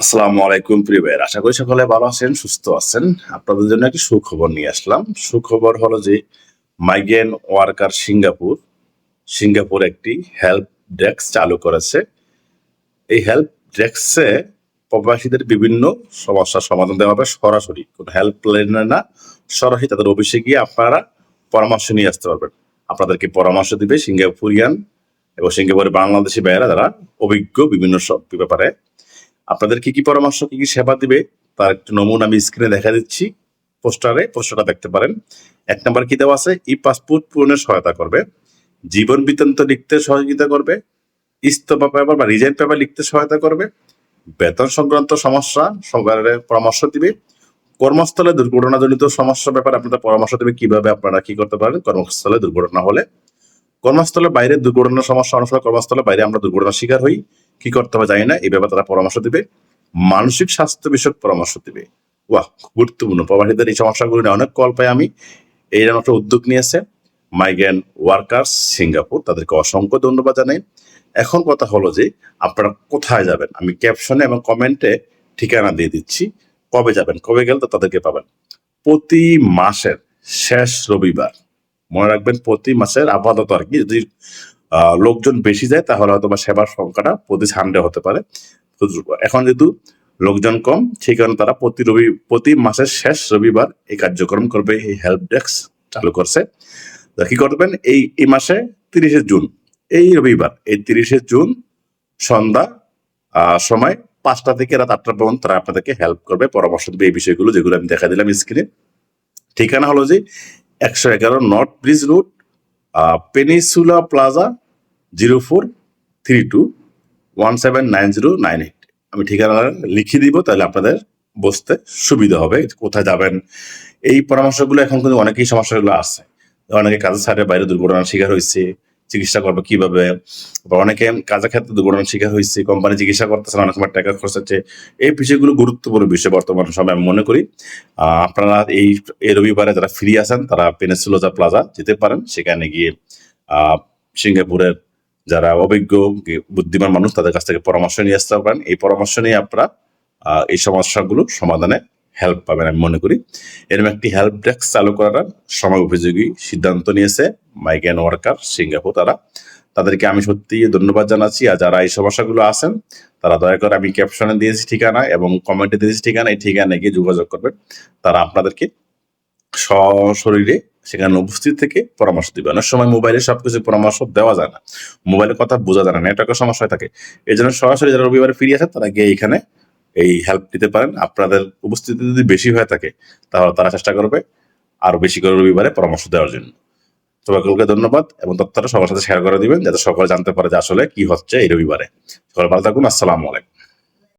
আসসালামু আলাইকুম, প্রিয় ভাইয়ের। আশা করি সকলে ভালো আছেন, সুস্থ আছেন। আপনাদের জন্য একটি সুখবর নিয়ে আসলাম। সুখবর হলো যে মাইগ্রেন ওয়ার্কার সিঙ্গাপুর সিঙ্গাপুর একটি হেল্প ডেস্ক চালু করেছে। এই হেল্প ডেস্কে প্রবাসীদের বিভিন্ন সমস্যার সমাধান দেওয়া হবে সরাসরি। কোনো হেল্পলাইনে না, সরাসরি তাদের অফিসে গিয়ে আপনারা পরামর্শ নিয়ে আসতে পারবেন। আপনাদেরকে পরামর্শ দিবে সিঙ্গাপুরিয়ান এবং সিঙ্গাপুরের বাংলাদেশি ভাইয়েরা, যারা অভিজ্ঞ বিভিন্ন সব ব্যাপারে আপনাদের কি কি পরামর্শ, কি কি সেবা দিবে, তার একটু নমুনা আমি স্ক্রিনে দেখা দিচ্ছি পোস্টারে পোস্টারটা দেখতে পারেন। এক নাম্বার কি দেওয়া আছে? ই পাসপোর্ট পূরণের সহায়তা করবে, জীবন বৃত্তান্ত লিখতে সহযোগিতা করবে, ইস্তফা পেপার বা রিজাইন পেপার লিখতে সহায়তা করবে, বেতন সংক্রান্ত সমস্যা, সরকারের পরামর্শ দিবে, কর্মস্থলে দুর্ঘটনাজনিত সমস্যার ব্যাপারে আপনাদের পরামর্শ দেবে, কীভাবে আপনারা কি করতে পারেন, কর্মস্থলে দুর্ঘটনা হলে। কর্মস্থলে বাইরে দুর্ঘটনার সমস্যা অনুসারে কর্মস্থলে বাইরে আমরা দুর্ঘটনার শিকার হই। কি করতে হবে জানি না, এই ব্যাপারে তারা পরামর্শ দিবে। মানসিক স্বাস্থ্য বিষয়ক পরামর্শ দিবে। খুব গুরুত্বপূর্ণ। প্রবাসীদের এই সমস্যাগুলো নিয়ে অনেক কল পাই আমি। এই একটা উদ্যোগ নিয়েছে। মাইগ্রেন ওয়ার্কার্স সিঙ্গাপুর তাদেরকে অসংখ্য ধন্যবাদ জানাই। এখন কথা হলো যে, আপনারা কোথায় যাবেন? আমি ক্যাপশনে এবং কমেন্টে ঠিকানা দিয়ে দিচ্ছি। কবে যাবেন? কবে গেলে তো তাদেরকে পাবেন? প্রতি মাসের শেষ রবিবার। মনে রাখবেন, প্রতি মাসের আপাতত আর কি যদি লোকজন বেশি যায়, তাহলে হয়তো বা সেবার সংখ্যাটা প্রতি সানডে হতে পারে। এখন যেহেতু লোকজন কম, সেই কারণে তারা প্রতি রবি, প্রতি মাসের শেষ রবিবার এই কার্যক্রম করবে, এই হেল্প ডেস্ক চালু করছে। কি করবেন? এই এই মাসে তিরিশে জুন, এই রবিবার, এই তিরিশে জুন সন্ধ্যা সময় পাঁচটা থেকে রাত আটটা পর্যন্ত তারা আপনাদেরকে হেল্প করবে, পরামর্শ দেবে এই বিষয়গুলো যেগুলো আমি দেখা দিলাম স্ক্রিনে ঠিকানা হলো যে একশো এগারো north bridge road peninsula plaza zero four three two one seven nine zero nine eight আমি ঠিকানা লিখে দিব, তাহলে আপনাদের বসতে সুবিধা হবে, কোথায় যাবেন। এই পরামর্শগুলো এখন কিন্তু অনেকেই সমস্যাগুলো আছে। অনেকে কাজের সাথে বাইরে দুর্ঘটনার শিকার হয়েছে চিকিৎসা করবে কীভাবে? বা অনেকে কাজের ক্ষেত্রে দুর্ঘটনার শিকার হয়েছে, কোম্পানি চিকিৎসা করতেছে, অনেক সময় টাকা খরচ হচ্ছে। এই বিষয়গুলো গুরুত্বপূর্ণ বিষয় বর্তমান সময় আমি মনে করি। আপনারা এই এই রবিবারে যারা ফ্রি আছেন, তারা পেনেসুলোজা প্লাজা যেতে পারেন। সেখানে গিয়ে সিঙ্গাপুরের যারা অভিজ্ঞ, বুদ্ধিমান মানুষ, তাদের কাছ থেকে পরামর্শ নিয়ে আসতে পারেন। এই পরামর্শ নিয়ে আপনারা এই সমস্যাগুলো সমাধানে হেল্প পাবেন আমি মনে করি। এরকম একটি হেল্প ডেস্ক চালু করার সময় উপযোগী সিদ্ধান্ত নিয়েছে মাইগ্রেন ওয়ার্কার সিঙ্গাপুর তারা। তাদেরকে আমি সত্যি ধন্যবাদ জানাচ্ছি আর যারা এই সমস্যাগুলো আছেন, তারা দয়া করে আমি ক্যাপশনে দিয়েছি ঠিকানা এবং কমেন্টে দিয়েছি ঠিকানা, এই ঠিকানায় গিয়ে যোগাযোগ করবেন। তারা আপনাদেরকে সশরীরে সেখানে উপস্থিত থেকে পরামর্শ দিবে। অনেক সময় মোবাইলে সবকিছু পরামর্শ দেওয়া যায় না। মোবাইলের কথা বোঝা যায় না নেটওয়ার্কের সমস্যা থাকে। এই জন্য সরাসরি যারা রবিবারে ফিরে আসে তারা গিয়ে এখানে এই হেল্প দিতে পারেন। আপনাদের উপস্থিতি যদি বেশি হয়ে থাকে, তাহলে তারা চেষ্টা করবে আরও বেশি করে রবিবারে পরামর্শ দেওয়ার জন্য। সবাইকে ধন্যবাদ এবং তথ্যটা সবার সাথে শেয়ার করে দিবেন, যাতে সকলে জানতে পারে যে আসলে কি হচ্ছে এই রবিবারে। সকাল ভালো থাকুন, আসসালামু আলাইকুম।